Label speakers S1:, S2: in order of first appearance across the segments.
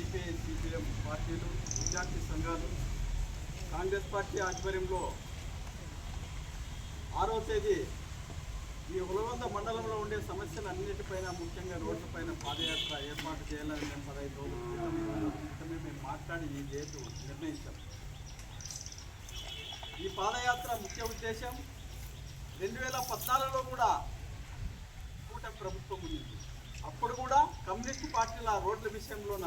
S1: ప్రజాస్వామ్య పార్టీలు విద్యార్థి సంఘాలు కాంగ్రెస్ పార్టీ ఆధ్వర్యంలో ఆరో తేదీ ఈ ఉలవంద మండలంలో ఉండే సమస్యలు అన్నిటిపైన ముఖ్యంగా రోడ్లపైన పాదయాత్ర ఏర్పాటు చేయాలని మేము పదహైదు రోజుల రోజుల క్రితమే మేము మాట్లాడి ఈ డేటు నిర్ణయించాం. ఈ పాదయాత్ర ముఖ్య ఉద్దేశం రెండు వేల పద్నాలుగులో కూడా కూటమి ప్రభుత్వం ఉంది అప్పుడు కూడా కమ్యూనిస్ట్ పార్టీల రోడ్ల విషయంలోన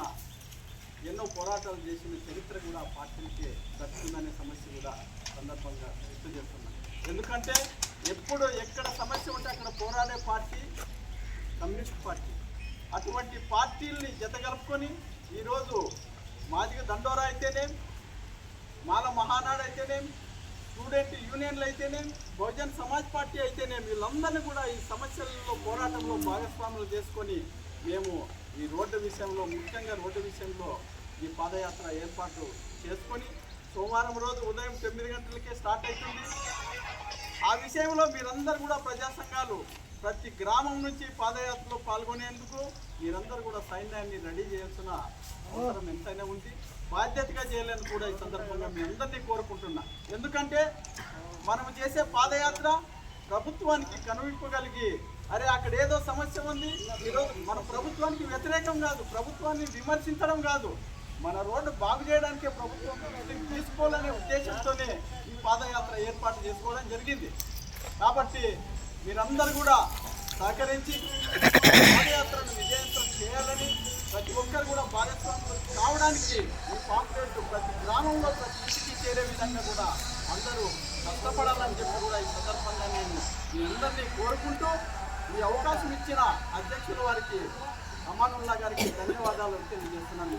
S1: ఎన్నో పోరాటాలు చేసిన చరిత్ర కూడా ఆ పార్టీలకి దక్కుతుందనే సమస్య కూడా సందర్భంగా వ్యక్తం చేస్తున్నాను ఎందుకంటే ఎప్పుడు ఎక్కడ సమస్య ఉంటే అక్కడ పోరాడే పార్టీ కమ్యూనిస్ట్ పార్టీ. అటువంటి పార్టీల్ని జతగలుపుకొని ఈరోజు మాదిగ దండోరా అయితేనేం మాల మహానాడు అయితేనేం స్టూడెంట్ యూనియన్లు అయితేనేం బహుజన్ సమాజ్ పార్టీ అయితేనేం వీళ్ళందరినీ కూడా ఈ సమస్యలలో పోరాటంలో భాగస్వాములు చేసుకొని మేము ఈ రోడ్డు విషయంలో ముఖ్యంగా రోడ్డు విషయంలో ఈ పాదయాత్ర ఏర్పాటు చేసుకొని సోమవారం రోజు ఉదయం తొమ్మిది గంటలకే స్టార్ట్ అవుతుంది. ఆ విషయంలో మీరందరూ కూడా ప్రజా సంఘాలు ప్రతి గ్రామం నుంచి పాదయాత్రలో పాల్గొనేందుకు మీరందరూ కూడా సైన్యాన్ని రెడీ చేయాల్సిన అవసరం ఎంతైనా ఉంది. బాధ్యతగా చేయాలని కూడా ఈ సందర్భంగా మీ అందరినీ కోరుకుంటున్నా. ఎందుకంటే మనం చేసే పాదయాత్ర ప్రభుత్వానికి కనువిప్పగలిగి అరే అక్కడ ఏదో సమస్య ఉంది. ఈరోజు మన ప్రభుత్వానికి వ్యతిరేకం కాదు. ప్రభుత్వాన్ని విమర్శించడం కాదు. మన రోడ్డు బాగు చేయడానికే ప్రభుత్వం తీసుకోవాలనే ఉద్దేశంతోనే ఈ పాదయాత్ర ఏర్పాటు చేసుకోవడం జరిగింది. కాబట్టి మీరందరూ కూడా సహకరించి పాదయాత్రను విజయవంతం చేయాలని ప్రతి ఒక్కరు కూడా భాగస్వాములు కావడానికి ఈ పాంప్లెట్ ప్రతి గ్రామంలో ప్రతి ఇంటికి చేరే విధంగా కూడా అందరూ కష్టపడాలని చెప్పి కూడా ఈ సందర్భంగా నేను మీ అందరినీ కోరుకుంటూ ఈ అవకాశం ఇచ్చిన అధ్యక్షుల వారికి అమానుల్లా గారికి ధన్యవాదాలు తెలియజేస్తున్నాను.